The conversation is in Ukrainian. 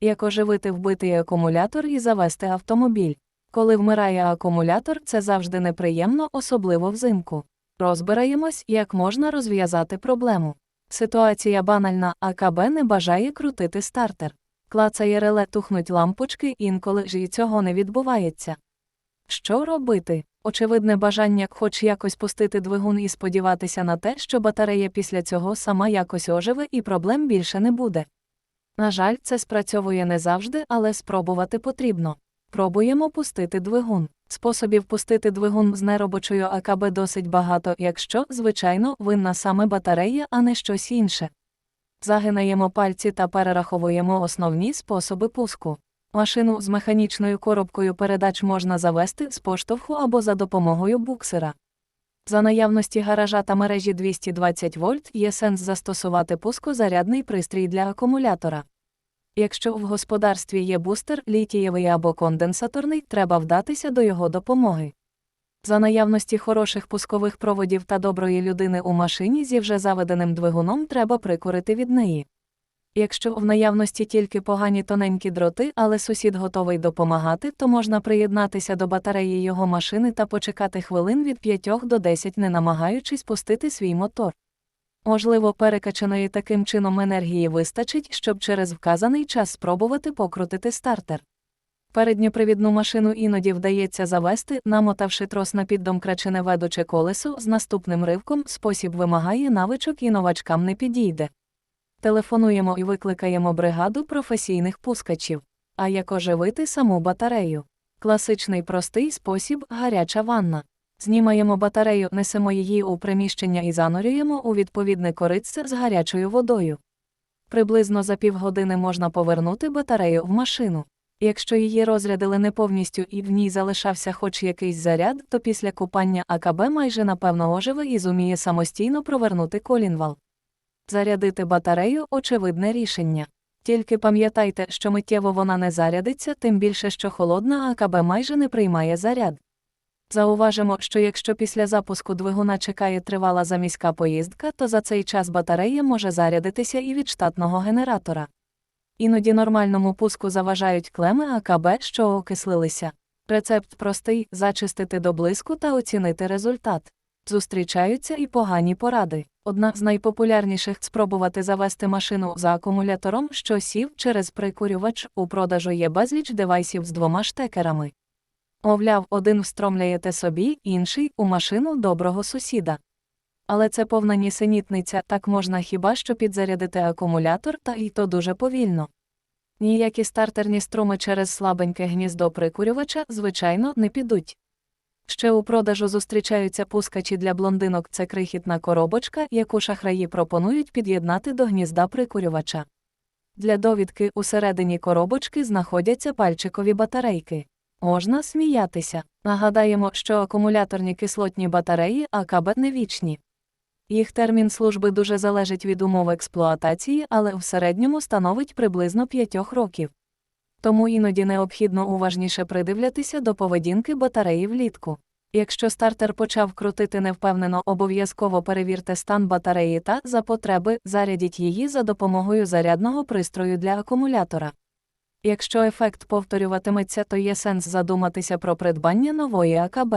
Як оживити вбитий акумулятор і завести автомобіль. Коли вмирає акумулятор, це завжди неприємно, особливо взимку. Розбираємось, як можна розв'язати проблему. Ситуація банальна, АКБ не бажає крутити стартер. Клацає реле, тухнуть лампочки, інколи ж і цього не відбувається. Що робити? Очевидне бажання хоч якось пустити двигун і сподіватися на те, що батарея після цього сама якось оживе і проблем більше не буде. На жаль, це спрацьовує не завжди, але спробувати потрібно. Пробуємо пустити двигун. Способів пустити двигун з неробочою АКБ досить багато, якщо, звичайно, винна саме батарея, а не щось інше. Загинаємо пальці та перераховуємо основні способи пуску. Машину з механічною коробкою передач можна завести з поштовху або за допомогою буксера. За наявності гаража та мережі 220 вольт є сенс застосувати пускозарядний пристрій для акумулятора. Якщо в господарстві є бустер, літієвий або конденсаторний, треба вдатися до його допомоги. За наявності хороших пускових проводів та доброї людини у машині зі вже заведеним двигуном треба прикурити від неї. Якщо в наявності тільки погані тоненькі дроти, але сусід готовий допомагати, то можна приєднатися до батареї його машини та почекати хвилин від 5 до 10, не намагаючись пустити свій мотор. Можливо, перекачаної таким чином енергії вистачить, щоб через вказаний час спробувати покрутити стартер. Передньопривідну машину іноді вдається завести, намотавши трос на піддомкрачене ведуче колесо з наступним ривком, спосіб вимагає навичок і новачкам не підійде. Телефонуємо і викликаємо бригаду професійних пускачів. А як оживити саму батарею? Класичний простий спосіб гаряча ванна. Знімаємо батарею, несемо її у приміщення і занурюємо у відповідне коритце з гарячою водою. Приблизно за півгодини можна повернути батарею в машину. Якщо її розрядили не повністю і в ній залишався хоч якийсь заряд, то після купання АКБ майже напевно оживе і зуміє самостійно провернути колінвал. Зарядити батарею очевидне рішення. Тільки пам'ятайте, що миттєво вона не зарядиться, тим більше, що холодна АКБ майже не приймає заряд. Зауважимо, що якщо після запуску двигуна чекає тривала заміська поїздка, то за цей час батарея може зарядитися і від штатного генератора. Іноді нормальному пуску заважають клеми АКБ, що окислилися. Рецепт простий зачистити до блиску та оцінити результат. Зустрічаються і погані поради. Одна з найпопулярніших спробувати завести машину за акумулятором, що сів через прикурювач. У продажу є безліч девайсів з двома штекерами. Мовляв, один встромляєте собі, інший у машину доброго сусіда. Але це повна нісенітниця, так можна хіба що підзарядити акумулятор, та і то дуже повільно. Ніякі стартерні струми через слабеньке гніздо прикурювача, звичайно, не підуть. Ще у продажу зустрічаються пускачі для блондинок це крихітна коробочка, яку шахраї пропонують під'єднати до гнізда прикурювача. Для довідки усередині коробочки знаходяться пальчикові батарейки. Можна сміятися. Нагадаємо, що акумуляторні кислотні батареї АКБ не вічні. Їх термін служби дуже залежить від умов експлуатації, але в середньому становить приблизно 5 років. Тому іноді необхідно уважніше придивлятися до поведінки батареї влітку. Якщо стартер почав крутити невпевнено, обов'язково перевірте стан батареї та, за потреби, зарядіть її за допомогою зарядного пристрою для акумулятора. Якщо ефект повторюватиметься, то є сенс задуматися про придбання нової АКБ.